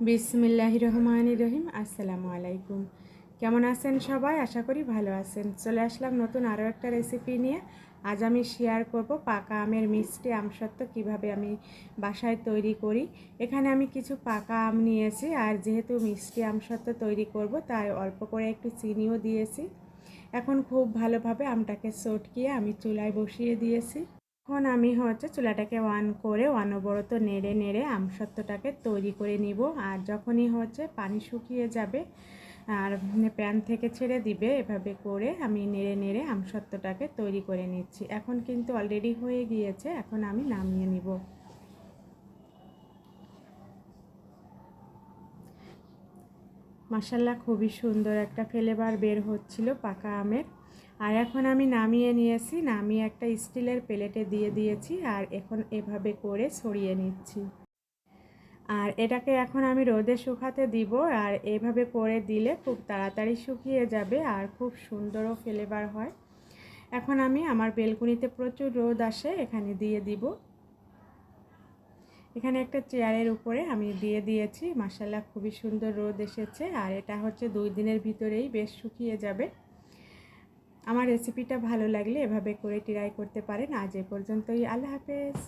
বিসমিল্লাহ রহমান রহিম, আসসালামু আলাইকুম। কেমন আছেন সবাই? আশা করি ভালো আছেন। চলে আসলাম নতুন আরও একটা রেসিপি নিয়ে। আজ আমি শেয়ার করব পাকা আমের মিষ্টি আমসত্ত্ব কীভাবে আমি বাসায় তৈরি করি। এখানে আমি কিছু পাকা আম নিয়েছি আর যেহেতু মিষ্টি আমসত্ত্ব তৈরি করব, তাই অল্প করে একটু চিনিও দিয়েছি। এখন খুব ভালোভাবে আমটাকে চটকিয়ে আমি চুলায় বসিয়ে দিয়েছি। এখন আমি হচ্ছে চুলাটাকে অন করে অনবরত নেড়ে নেড়ে আমসত্ত্বটাকে তৈরি করে নিব। আর যখনই হচ্ছে পানি শুকিয়ে যাবে, আর প্যান থেকে ছেড়ে দিবে, এভাবে করে আমি নেড়ে নেড়ে আমসত্ত্বটাকে তৈরি করে নিচ্ছি। এখন কিন্তু অলরেডি হয়ে গিয়েছে, এখন আমি নামিয়ে নিব। মাসাল্লাহ খুবই সুন্দর একটা ফ্লেভার বের হচ্ছিল পাকা আমের। আর এখন আমি নামিয়ে নিয়েছি, নামিয়ে একটা স্টিলের প্লেটে দিয়ে দিয়েছি আর এখন এভাবে করে ছড়িয়ে নিচ্ছি। আর এটাকে এখন আমি রোদে শুকাতে দিব আর এভাবে করে দিলে খুব তাড়াতাড়ি শুকিয়ে যাবে আর খুব সুন্দরও ফ্লেভার হয়। এখন আমি আমার বেলকুনিতে প্রচুর রোদ আসে, এখানে দিয়ে দিব। এখানে একটা চেয়ারের উপরে আমি দিয়ে দিয়েছি মাসাল্লাহ খুবই সুন্দর রোদ এসেছে আর এটা হচ্ছে দুই দিনের ভিতরেই বেশ শুকিয়ে যাবে। আমার রেসিপিটা ভালো লাগলে এভাবে করে ট্রাই করতে পারেন। আজ এ পর্যন্তই। আল্লাহ হাফেজ।